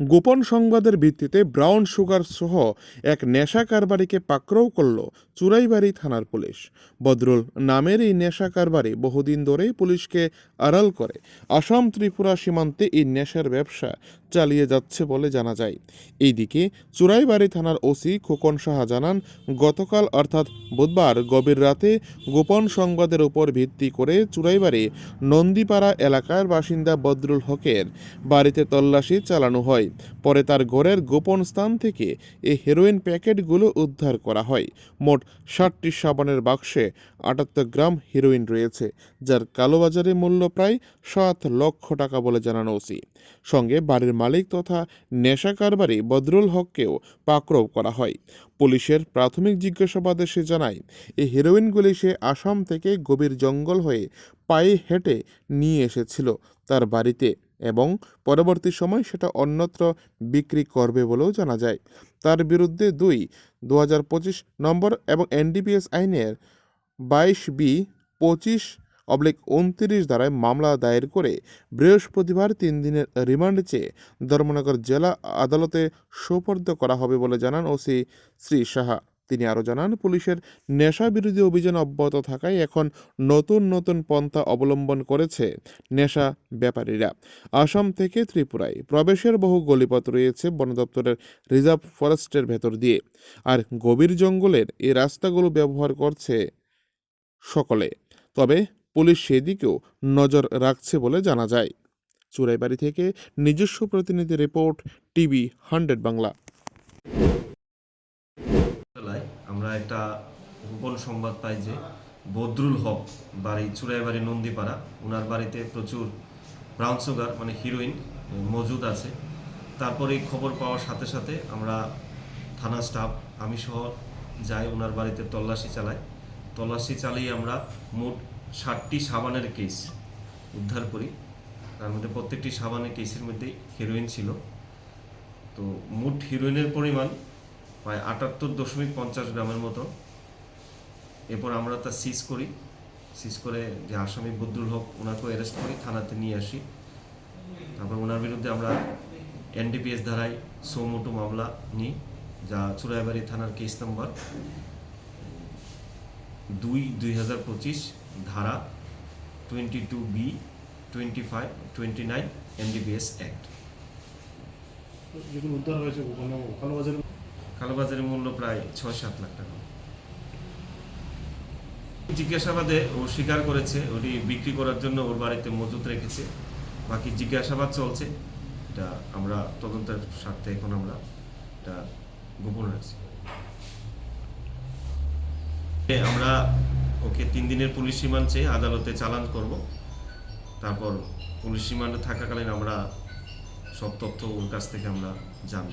গোপন সংবাদের ভিত্তিতে ব্রাউন সুগার সহ এক নেশা কারবারিকে পাকড়াও করল চুরাইবাড়ি থানার পুলিশ। বদরুল নামের এই নেশা কারবারি বহুদিন ধরেই পুলিশকে আড়াল করে। আসাম ত্রিপুরা সীমান্তে এই নেশার ব্যবসা চালিয়ে যাচ্ছে বলে জানা যায়। এইদিকে চুরাইবাড়ি থানার ওসি খোকন সাহা জানান, গতকাল অর্থাৎ বুধবার গভীর রাতে গোপন সংবাদের উপর ভিত্তি করে চুরাইবাড়ি নন্দীপাড়া এলাকার বাসিন্দা বদরুল হকের বাড়িতে তল্লাশি চালানো হয়। পরে তার ঘরের গোপন স্থান থেকে এই হেরোইন প্যাকেটগুলো উদ্ধার করা হয়। মোট ষাটটি সাবানের বাক্সে আটাত্তর গ্রাম হেরোইন রয়েছে, যার কালোবাজারে মূল্য প্রায় সাত লক্ষ টাকা বলে জানানো উচিত সঙ্গে বাড়ির মালিক তথা নেশা কারবারি বদরুল হককেও পাকড়াও করা হয়। পুলিশের প্রাথমিক জিজ্ঞাসাবাদে সে জানায় এই হেরোইনগুলি সে আসাম থেকে গভীর জঙ্গল হয়ে পায়ে হেঁটে নিয়ে এসেছিল তার বাড়িতে। এবং পরবর্তী সময় সেটা অন্যত্র বিক্রি করবে বলেও জানা যায়। তার বিরুদ্ধে দুই দু নম্বর এবং এনডিপিএস আইনের বাইশ বি পঁচিশ অবলিক উনত্রিশ ধারায় মামলা দায়ের করে বৃহস্পতিবার তিন দিনের রিমান্ড চেয়ে ধর্মনগর জেলা আদালতে সোপর্দ করা হবে বলে জানান ওসি শ্রী সাহা। তিনি আরও জানান, পুলিশের নেশা বিরোধী অভিযান অব্যাহত থাকায় এখন নতুন নতুন পন্থা অবলম্বন করেছে নেশা ব্যাপারীরা। আসাম থেকে ত্রিপুরায় প্রবেশের বহু গলিপথ রয়েছে বন দপ্তরের রিজার্ভ ফরেস্টের ভেতর দিয়ে। আর গভীর জঙ্গলের এই রাস্তাগুলো ব্যবহার করছে সকলে। তবে পুলিশ সেদিকেও নজর রাখছে বলে জানা যায়। চুরাইবাড়ি থেকে নিজস্ব প্রতিনিধি রিপোর্ট, টিভি হান্ড্রেড বাংলা। আমরা একটা গোপন সংবাদ পাই যে বদরুল হক বাড়ি চুড়াইবাড়ি নন্দীপাড়া ওনার বাড়িতে প্রচুর ব্রাউন সুগার মানে হিরোইন মজুদ আছে। তারপরে এই খবর পাওয়ার সাথে সাথে আমরা থানা স্টাফ আমি সহ যাই ওনার বাড়িতে তল্লাশি চালাই। তল্লাশি চালিয়ে আমরা মোট ষাটটি সাবানের কেস উদ্ধার করি। তার মধ্যে প্রত্যেকটি সাবানের কেসের মধ্যে হিরোইন ছিল। তো মোট হিরোইনের পরিমাণ প্রায় আটাত্তর দশমিক পঞ্চাশ গ্রামের মতো। এরপর আমরা তা সিজ করি। সিজ করে যে আসামি বদরুল হক ওনাকেও অ্যারেস্ট করি, থানাতে নিয়ে আসি। তারপর ওনার বিরুদ্ধে আমরা এনডিপিএস ধারায় সৌমোটো মামলা নিই, যা চুরাইবাড়ি থানার কেস নম্বর দুই দুই হাজার পঁচিশ, ধারা twenty two B twenty five twenty nine NDPS act উদ্ধার হয়েছে ওখানে কালোবাজারের মূল্য প্রায় ছয় সাত লাখ টাকা। জিজ্ঞাসাবাদে ও স্বীকার করেছে, ওটি বিক্রি করার জন্য ওর বাড়িতে মজুত রেখেছে। বাকি জিজ্ঞাসাবাদ চলছে। এটা আমরা তদন্তের স্বার্থে এখন আমরা এটা গোপন রাখছি। আমরা ওকে তিন দিনের পুলিশ রিমান্ড চেয়ে আদালতে চালান করব। তারপর পুলিশ রিমান্ডে থাকাকালীন আমরা সব তথ্য ওর কাছ থেকে আমরা জানব।